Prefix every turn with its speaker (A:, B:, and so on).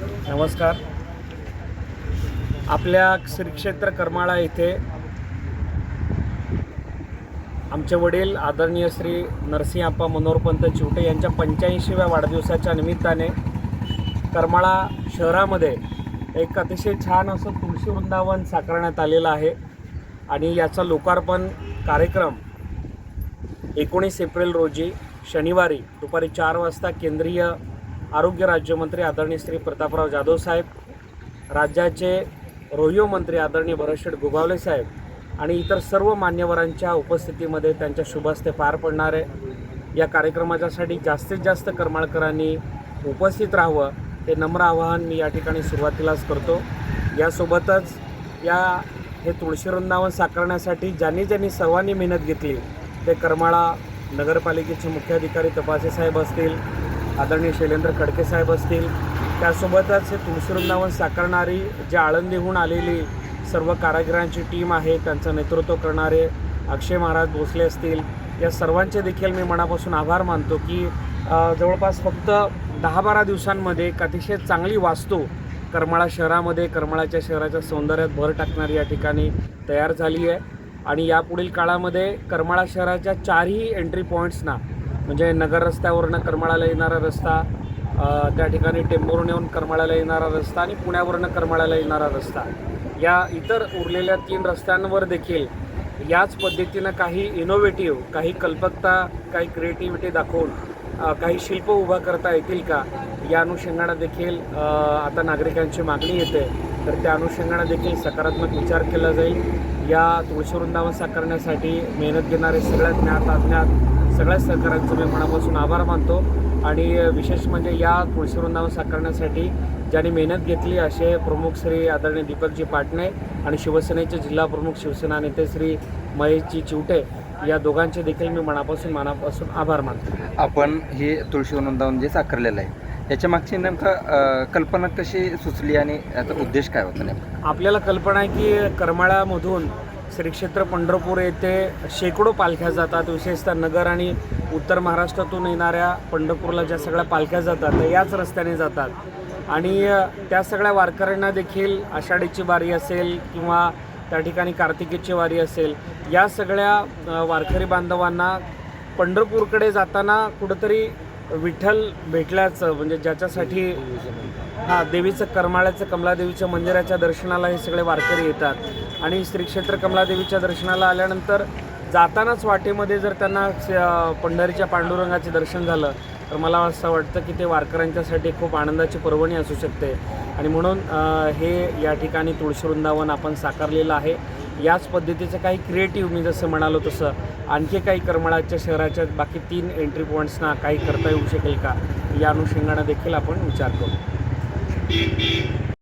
A: नमस्कार. आपल्या श्रीक्षेत्र करमाळा येथे आमचे वडील आदरणीय श्री नरसिंहप्पा मनोहरपंत चिवटे यांच्या पंच्याऐंशीव्या वाढदिवसाच्या निमित्ताने करमाळा शहरामध्ये एक अतिशय छान असं तुळशी वृंदावन साकारण्यात आलेलं आहे आणि याचा लोकार्पण कार्यक्रम एकोणीस एप्रिल रोजी शनिवारी दुपारी चार वाजता केंद्रीय आरोग्य राज्यमंत्री आदरणीय श्री प्रतापराव जाधव साहेब राज्याचे रोहिओ मंत्री आदरणीय भरतशेठ गुगावले साहेब आणि इतर सर्व मान्यवरांच्या उपस्थितीमध्ये त्यांच्या शुभहस्ते पार पडणार आहे. या कार्यक्रमाच्यासाठी जास्तीत जास्त करमाळकरांनी उपस्थित राहावं हे नम्र आवाहन मी या ठिकाणी सुरुवातीलाच करतो. यासोबतच या हे तुळशी वृंदावन साकारण्यासाठी ज्यांनी ज्यांनी सर्वांनी मेहनत घेतली ते करमाळा नगरपालिकेचे मुख्याधिकारी तपासे साहेब असतील आदरणीय शैलेंद्र खडके साहेब असतील. त्यासोबतच हे तुळशी वृंदावन साकारणारी जे आळंदीहून आलेली सर्व कारागिरांची टीम आहे त्यांचं नेतृत्व करणारे अक्षय महाराज भोसले असतील. या सर्वांचे देखील मी मनापासून आभार मानतो की जवळपास फक्त दहा बारा दिवसांमध्ये एक अतिशय चांगली वास्तू करमाळा शहरामध्ये करमाळाच्या शहराच्या सौंदर्यात भर टाकणारी या ठिकाणी तयार झाली आहे. आणि यापुढील काळामध्ये करमाळा शहराच्या चारही एंट्री पॉईंट्सना म्हणजे नगर रस्त्यावरनं करमाळाला येणारा रस्ता त्या ठिकाणी टेंभोरून येऊन करमाळ्याला येणारा रस्ता आणि पुण्यावरनं करमाळ्याला येणारा रस्ता. या इतर उरलेल्या तीन रस्त्यांवर देखील याच पद्धतीनं काही इनोव्हेटिव्ह काही कल्पकता काही क्रिएटिव्हिटी दाखवून काही शिल्प उभा करता येतील का? या अनुषंगानं देखील आता नागरिकांची मागणी येते. तर त्या अनुषंगानं देखील सकारात्मक विचार केला जाईल. या तुळशी वृंदावन साकारण्यासाठी मेहनत घेणारे सगळ्या ज्ञात अज्ञात सगळ्या सहकाऱ्यांचं मी मनापासून आभार मानतो. आणि विशेष म्हणजे या तुळशी वृंदावन साकारण्यासाठी ज्यांनी मेहनत घेतली असे प्रमुख श्री आदरणीय दीपकजी पाटणे आणि शिवसेनेचे जिल्हा प्रमुख शिवसेना नेते श्री महेशजी चिवटे या दोघांचे देखील मी मनापासून मनापासून आभार मानतो.
B: आपण हे तुळशी वृंदावन जे साकारलेलं आहे याच्या मागची नेमकं कल्पना कशी सुचली आणि याचा उद्देश काय होता नेमका?
A: आपल्याला कल्पना आहे की करमाळ्यामधून श्री क्षेत्र पंढरपूर येथे शेकडो पालख्या जातात विशेषतः नगर आणि उत्तर महाराष्ट्रातून येणाऱ्या पंढरपूरला ज्या सगळ्या पालख्या जातात त्या याच रस्त्याने जातात. आणि त्या सगळ्या वारकऱ्यांना देखील आषाढीची वारी असेल किंवा त्या ठिकाणी कार्तिकीची वारी असेल या सगळ्या वारकरी बांधवांना पंढरपूरकडे जाताना कुठंतरी विठ्ठल भेटल्याचं म्हणजे ज्याच्यासाठी हा देवीचं करमाळ्याचं कमलादेवीच्या मंदिराच्या दर्शनाला हे सगळे वारकरी येतात. आणि श्री क्षेत्र कमलादेवीच्या दर्शनाला आल्यानंतर जातानाच वाटेमध्ये जर त्यांना पंढरीच्या पांडुरंगाचे दर्शन झालं तर मला असं वाटतं की ते वारकऱ्यांच्यासाठी खूप आनंदाची पर्वणी असू शकते. आणि म्हणून हे या ठिकाणी तुळशी वृंदावन आपण साकारलेलं आहे. याच पद्धतीचं काही क्रिएटिव्ह मी जसं म्हणालो तसं आणखी काही करमळाच्या शहराच्या बाकी तीन एंट्री पॉईंट्सना काही करता येऊ शकेल का? या अनुषंगानं देखील आपण विचार करू.